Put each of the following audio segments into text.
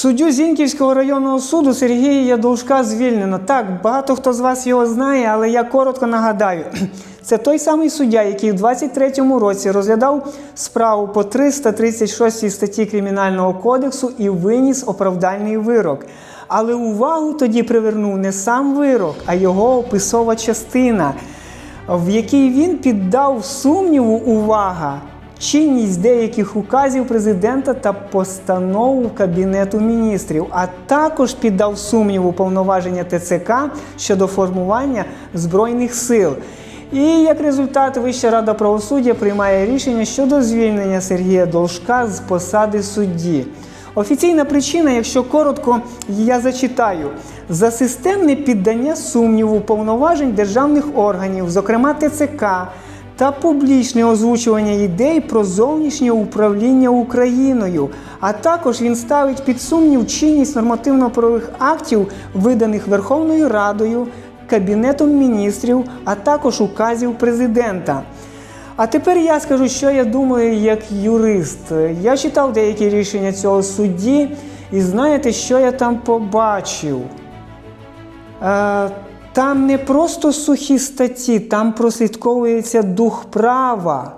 Суддю Зіньківського районного суду Сергія Должка звільнено. Так, багато хто з вас його знає, але я коротко нагадаю. Це той самий суддя, який в 23-му році розглядав справу по 336 статті Кримінального кодексу і виніс оправдальний вирок. Але увагу тоді привернув не сам вирок, а його описова частина, в якій він піддав сумніву увага чинність деяких указів президента та постанов Кабінету міністрів, а також піддав сумніву повноваження ТЦК щодо формування збройних сил. І як результат, Вища рада правосуддя приймає рішення щодо звільнення Сергія Должка з посади судді. Офіційна причина, якщо коротко, я зачитаю за системне піддання сумніву повноважень державних органів, зокрема ТЦК, та публічне озвучування ідей про зовнішнє управління Україною. А також він ставить під сумнів чинність нормативно-правових актів, виданих Верховною Радою, Кабінетом міністрів, а також указів президента. А тепер я скажу, що я думаю як юрист. Я читав деякі рішення цього судді, і знаєте, що я там побачив? Е, там не просто сухі статті, там прослідковується дух права.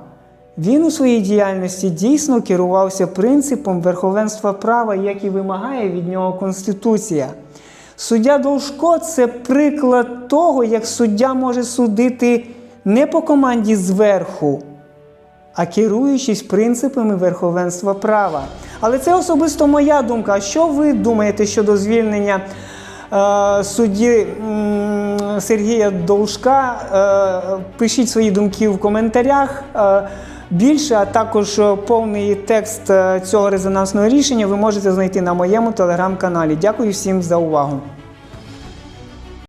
Він у своїй діяльності дійсно керувався принципом верховенства права, як і вимагає від нього Конституція. Суддя Должко це приклад того, як суддя може судити не по команді зверху, а керуючись принципами верховенства права. Але це особисто моя думка. А що ви думаєте щодо звільнення е, судді Сергія Должка? Е, пишіть свої думки в коментарях. Е, більше, а також е, повний текст цього резонансного рішення ви можете знайти на моєму телеграм-каналі. Дякую всім за увагу.